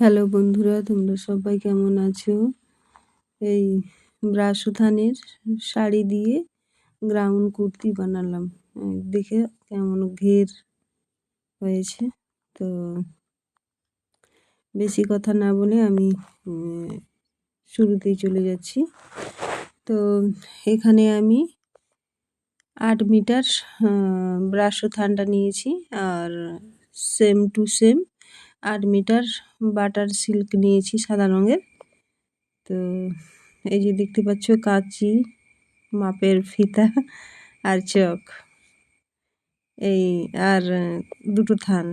Hello বন্ধুরা, তোমরা সবাই কেমন আছো? এই ব্রাশোথানের শাড়ি দিয়ে গ্রাউন্ড কুর্তি বানালাম। দেখে কেমন ঘের হয়েছে। তো বেশি কথা না বলে আমি শুরুতেই চলে যাচ্ছি। তো এখানে আমি আট মিটার ব্রাশোথানটা নিয়েছি আর সেম টু সেম আট মিটার বাটার সিল্ক নিয়েছি সাদা রঙের। তো এই যে দেখতে পাচ্ছ কাঁচি, মাপের ফিতা আর চক। এই আর দুটো থান।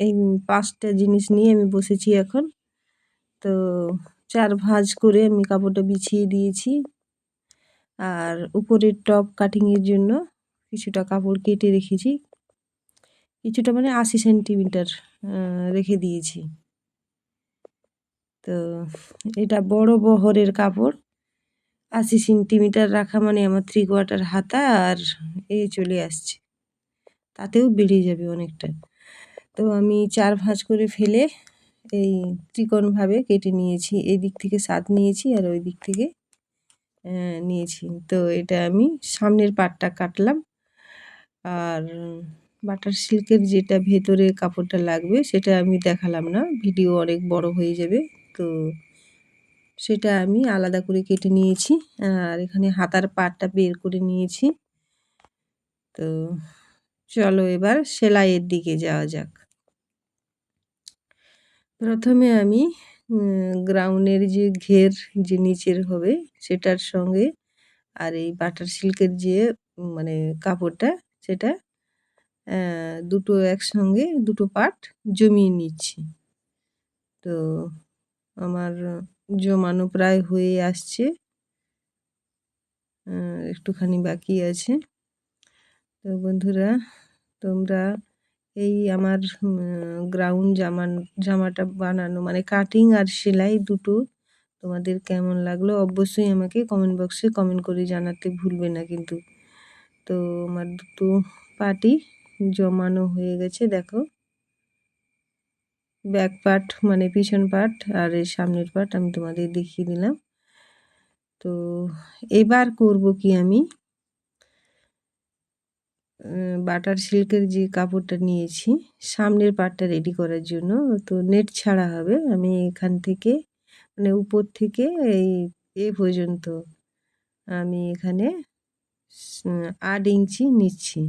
এই পাঁচটা জিনিস নিয়ে আমি বসেছি এখন। তো চার ভাঁজ করে আমি কাপড়টা বিছিয়ে দিয়েছি। আর উপরের টপ কাটিংয়ের জন্য কিছুটা কাপড় কেটে রেখেছি। কিছুটা মানে আশি সেন্টিমিটার রেখে দিয়েছি। তো এটা বড় বহরের কাপড়। আশি সেন্টিমিটার রাখা মানে আমার থ্রি কোয়ার্টার হাতা আর এ চলে আসছে। তাতেও বেড়ে যাবে অনেকটা। তো আমি চার ভাঁজ করে ফেলে এই ত্রিকোণভাবে কেটে নিয়েছি। এই দিক থেকে সাত নিয়েছি আর ওই দিক থেকে নিয়েছি। তো এটা আমি সামনের পাটটা কাটলাম। আর বাটার সিল্কের যেটা ভেতরে কাপড়টা লাগবে, সেটা আমি দেখালাম না। ভিডিও অনেক বড় হয়ে যাবে, তো সেটা আমি আলাদা করে কেটে নিয়েছি, আর এখানে হাতার পাটটা বের করে নিয়েছি। তো চলো এবার সেলাইয়ের দিকে যাওয়া যাক। প্রথমে আমি গ্রাউন্ডের যে ঘের যে নিচের হবে, সেটার সঙ্গে আর এই বাটার সিল্কের যে মানে কাপড়টা, সেটা দুটো একসঙ্গে দুটো পার্ট জমিয়ে নিচ্ছি। তো আমার জমানো প্রায় হয়ে আসছে। একটুখানি বাকি আছে। তো বন্ধুরা, তোমরা এই আমার গ্রাউন্ড জামান, জামাটা বানানো মানে কাটিং আর সেলাই দুটো তোমাদের কেমন লাগল অবশ্যই আমাকে কমেন্ট বক্সে কমেন্ট করে জানাতে ভুলবে না কিন্তু। তো আমার দুটো পাটি জমানো হয়ে গেছে, দেখো। ব্যাক পার্ট মানে পিছন পার্ট আর এই সামনের পার্ট আমি তোমাদের দেখিয়ে দিলাম। তো এবার করব কি আমি? বাটার সিল্কের যে কাপড়টা নিয়েছি, সামনের পার্টটা রেডি করার জন্য। তো নেট ছাড়া হবে, আমি এখান থেকে মানে উপর থেকে এই, এ পর্যন্ত আমি এখানে আট ইঞ্চি নিচ্ছি।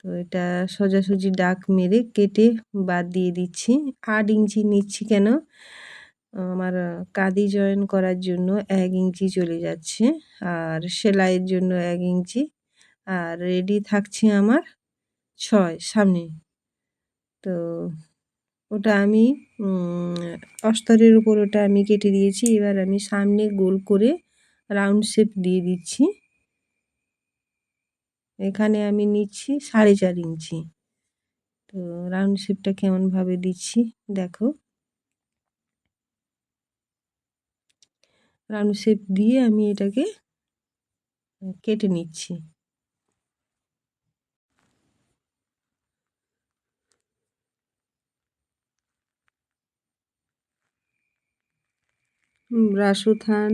তো এটা সোজাসুজি ডাক মেরে কেটে বাদ দিয়ে দিচ্ছি। আট ইঞ্চি নিচ্ছি কেন? আমার কাঁদি জয়েন করার জন্য এক ইঞ্চি চলে যাচ্ছে আর সেলাইয়ের জন্য এক ইঞ্চি আর রেডি থাকছে আমার ছয় সামনে। তো ওটা আমি অস্তরের উপর ওটা আমি কেটে দিয়েছি। এবার আমি সামনে গোল করে রাউন্ড শেপ দিয়ে দিচ্ছি। এখানে আমি নিচ্ছি সাড়ে চার ইঞ্চি। তো রাউন্ড শেপটা কেমনভাবে দিচ্ছি, দেখো। রাউন্ড শেপ দিয়ে আমি এটাকে কেটে নিচ্ছি। রাসুথান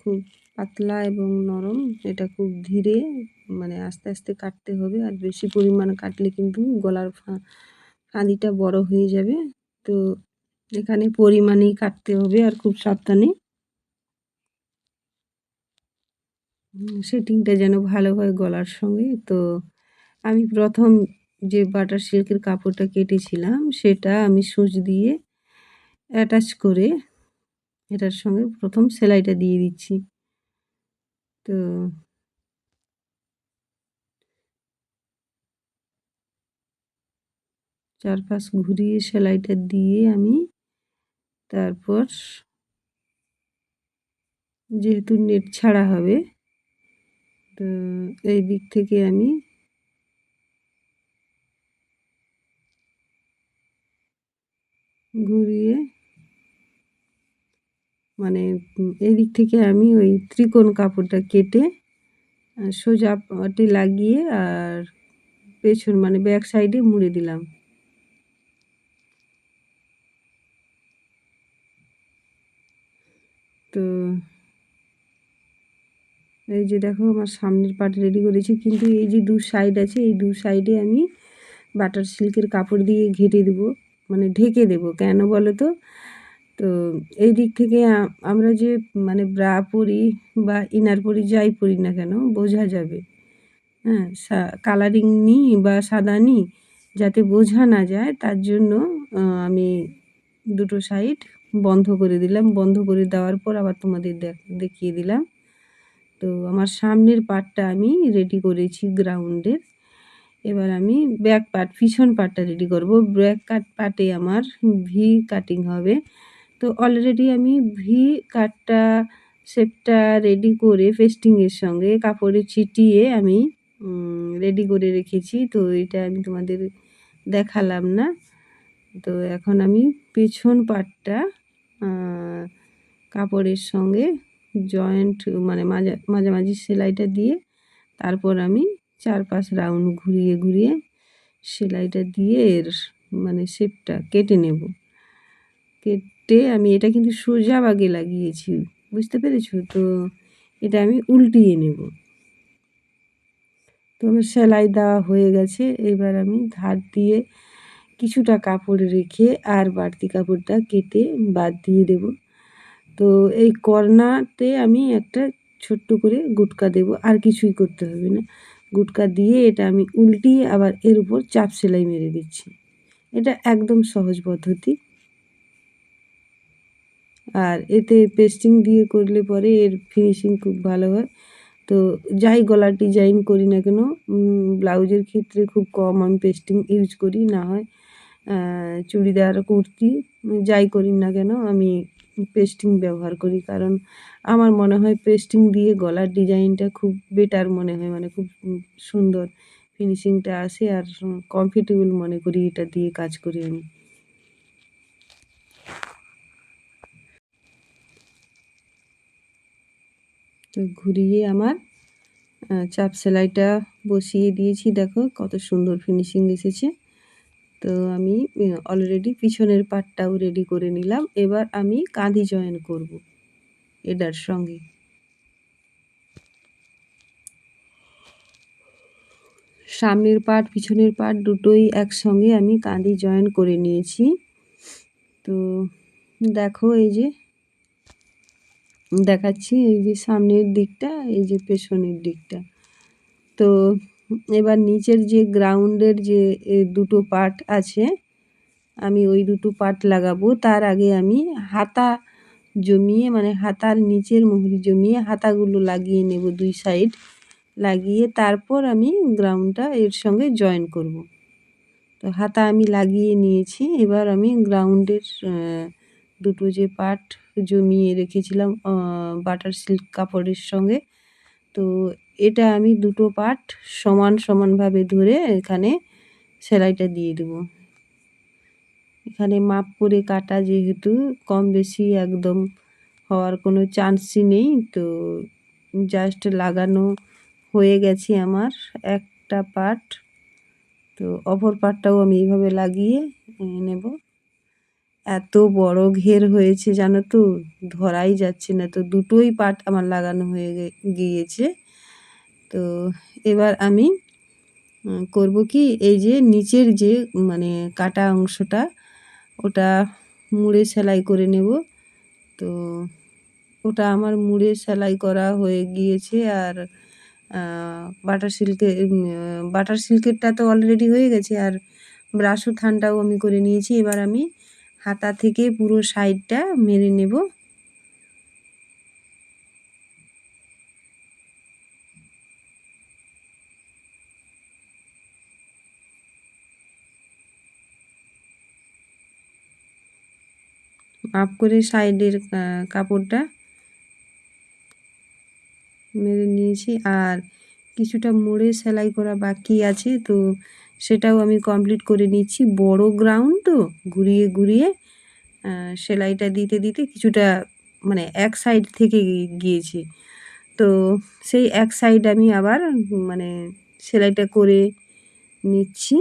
খুব পাতলা এবং নরম, এটা খুব ধীরে মানে আস্তে আস্তে কাটতে হবে। আর বেশি পরিমাণ কাটলে কিন্তু গলার ফাঁদিটা বড় হয়ে যাবে। তো এখানে পরিমাণেই কাটতে হবে আর খুব সাবধানে। সেটিংটা যেন ভালো হয় গলার সঙ্গে। তো আমি প্রথম যে বাটার সিল্কের কাপড়টা কেটেছিলাম, সেটা আমি সুচ দিয়ে অ্যাটাচ করে এটার সঙ্গে প্রথম সেলাইটা দিয়ে দিচ্ছি। তো চারপাশ ঘুরিয়ে সেলাইটা দিয়ে আমি তারপর যেহেতু নেট ছাড়া হবে, তো এই দিক থেকে আমি ঘুরিয়ে মানে এদিক থেকে আমি ওই ত্রিকোণ কাপড়টা কেটে সোজাটি লাগিয়ে আর পেছন মানে ব্যাক সাইডে মুড়ে দিলাম। তো এই যে দেখো, আমার সামনের পাট রেডি করেছি, কিন্তু এই যে দু সাইড আছে, এই দু সাইডে আমি বাটার সিল্কের কাপড় দিয়ে ঘেটে দেবো মানে ঢেকে দেবো। কেন বলো তো? তো এই দিক থেকে আমরা যে মানে ব্রা পরি বা ইনার পরি যাই পরি না কেন, বোঝা যাবে। হ্যাঁ কালারিং নিই বা সাদা নিই, যাতে বোঝা না যায়, তার জন্য আমি দুটো সাইড বন্ধ করে দিলাম। বন্ধ করে দেওয়ার পর আবার তোমাদের দেখিয়ে দিলাম। তো আমার সামনের পার্টটা আমি রেডি করেছি গ্রাউন্ডের এবার আমি ব্যাক পার্ট পিছন পার্টটা রেডি করব। ব্যাক কাট পার্টে আমার ভি কাটিং হবে। তো অলরেডি আমি ভি কাটটা শেপটা রেডি করে পেস্টিংয়ের সঙ্গে কাপড়ে ছিটিয়ে আমি রেডি করে রেখেছি। তো এটা আমি তোমাদের দেখালাম না। তো এখন আমি পেছন পার্টটা কাপড়ের সঙ্গে জয়েন্ট মানে মাঝা মাঝামাঝি সেলাইটা দিয়ে, তারপর আমি চারপাশ রাউন্ড ঘুরিয়ে ঘুরিয়ে সেলাইটা দিয়ে এর মানে শেপটা কেটে নেব। কেটে আমি এটা কিন্তু সোজা বাগে লাগিয়েছি, বুঝতে পেরেছ? তো এটা আমি উল্টিয়ে নেব। তো আমার সেলাই দেওয়া হয়ে গেছে, এবার আমি ধার দিয়ে কিছুটা কাপড় রেখে আর বাড়তি কাপড়টা কেটে বাদ দিয়ে দেব। তো এই কর্নাতে আমি একটা ছোট্ট করে গুটকা দেব, আর কিছুই করতে হবে না। গুটকা দিয়ে এটা আমি উল্টিয়ে আবার এর উপর চাপ সেলাই মেরে দিচ্ছি। এটা একদম সহজ পদ্ধতি। আর এতে পেস্টিং দিয়ে করলে পরে এর ফিনিশিং খুব ভালো হয়। তো যাই গলার ডিজাইন করি না কেন ব্লাউজের ক্ষেত্রে খুব কম আমি পেস্টিং ইউজ করি, না হয় চুড়িদার, কুর্তি, যাই করি না কেন আমি পেস্টিং ব্যবহার করি। কারণ আমার মনে হয় পেস্টিং দিয়ে গলার ডিজাইনটা খুব বেটার মনে হয় মানে খুব সুন্দর ফিনিশিংটা আসে আর কমফর্টেবল মনে করি এটা দিয়ে কাজ করি আমি। ঘুরিয়ে আমার চাপ সেলাইটা বসিয়ে দিয়েছি। দেখো কত সুন্দর ফিনিশিং এসেছে। তো আমি অলরেডি পিছনের পাটটাও রেডি করে নিলাম। এবার আমি কাঁধি জয়েন করব এটার সঙ্গে। সামনের পাট, পিছনের পাট দুটোই একসঙ্গে আমি কাঁধি জয়েন করে নিয়েছি। তো দেখো এই যে দেখাচ্ছি, এই যে সামনের দিকটা, এই যে পেছনের দিকটা। তো এবার নিচের যে গ্রাউন্ডের যে দুটো পার্ট আছে, আমি ওই দুটো পার্ট লাগাবো। তার আগে আমি হাতা জমিয়ে মানে হাতার নিচের মুহুরি জমিয়ে হাতাগুলো লাগিয়ে নেব দুই সাইড। লাগিয়ে তারপর আমি গ্রাউন্ডটা এর সঙ্গে জয়েন করব। তো হাতা আমি লাগিয়ে নিয়েছি। এবার আমি গ্রাউন্ডের দুটো যে পার্ট জমিয়ে রেখেছিলাম বাটার সিল্ক কাপড়ের সঙ্গে। তো এটা আমি দুটো পার্ট সমান সমানভাবে ধরে এখানে সেলাইটা দিয়ে দেবো। এখানে মাপ করে কাটা যেহেতু কম বেশি একদম হওয়ার কোনো চান্সই নেই। তো জাস্ট লাগানো হয়ে গেছে আমার একটা পার্ট তো অপর পাটটাও আমি এইভাবে লাগিয়ে নেব। এত বড় ঘের হয়েছে জানো তো? ধরাই যাচ্ছে না। তো দুটোই পাট আমার লাগানো হয়ে গিয়েছে। তো এবার আমি করব কি? এই যে নিচের যে মানে কাটা অংশটা, ওটা মুড়ে সেলাই করে নেব। তো ওটা আমার মুড়ে সেলাই করা হয়ে গিয়েছে আর বাটার সিল্কের বাটার সিল্কেরটা তো অলরেডি হয়ে গেছে আর ব্রাশো থানটাও আমি করে নিয়েছি। এবার আমি হাতা থেকে পুরো সাইডটা মেরে নেব। মাপ করে সাইডের কাপড়টা মেরে নিয়েছি। আর কিছুটা মোড়ে সেলাই করা বাকি আছে, তো সেটাও আমি কমপ্লিট করে নিচ্ছি। বড় গ্রাউন্ড তো, ঘুরিয়ে ঘুরিয়ে সেলাইটা দিতে দিতে কিছুটা মানে এক সাইড থেকে গিয়েছি। তো সেই এক সাইড আমি আবার মানে সেলাইটা করে নিচ্ছি।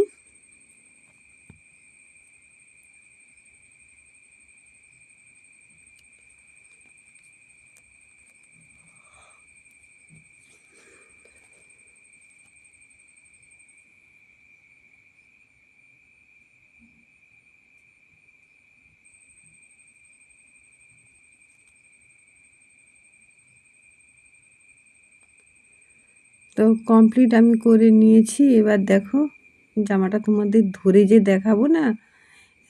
তো কমপ্লিট আমি করে নিয়েছি। এবার দেখো, জামাটা তোমাদের ধরে যে দেখাবো না,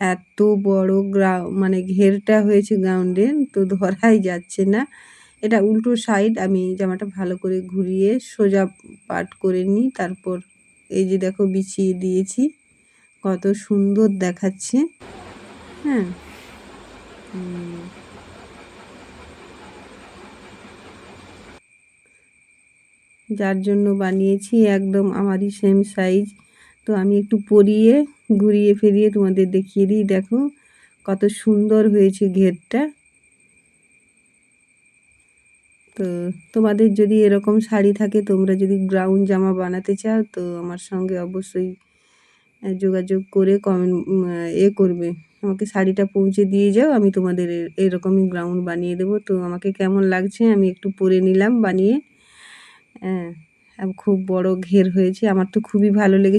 এত বড় গ্রা মানে ঘেরটা হয়েছে গ্রাউন্ডের তো ধরাই যাচ্ছে না। এটা উল্টো সাইড আমি জামাটা ভালো করে ঘুরিয়ে সোজা পাট করে নিই, তারপর এই যে দেখো বিছিয়ে দিয়েছি। কত সুন্দর দেখাচ্ছে। হ্যাঁ। যার জন্য বানিয়েছি একদম আমারই সেম সাইজ তো আমি একটু পরিয়ে, ঘুরিয়ে ফিরিয়ে তোমাদের দেখিয়ে দিই, দেখো কত সুন্দর হয়েছে ঘেরটা। তো তোমাদের যদি এরকম শাড়ি থাকে, তোমরা যদি গ্রাউন্ড জামা বানাতে চাও, তো আমার সঙ্গে অবশ্যই যোগাযোগ করে কমেন্ট এ করবে। আমাকে শাড়িটা পৌঁছে দিয়ে যাও, আমি তোমাদের এরকমই গ্রাউন্ড বানিয়ে দেবো। তো আমাকে কেমন লাগছে আমি একটু পরে নিলাম বানিয়ে। হ্যাঁ খুব বড় ঘের হয়েছে। আমার তো খুবই ভালো লেগেছে।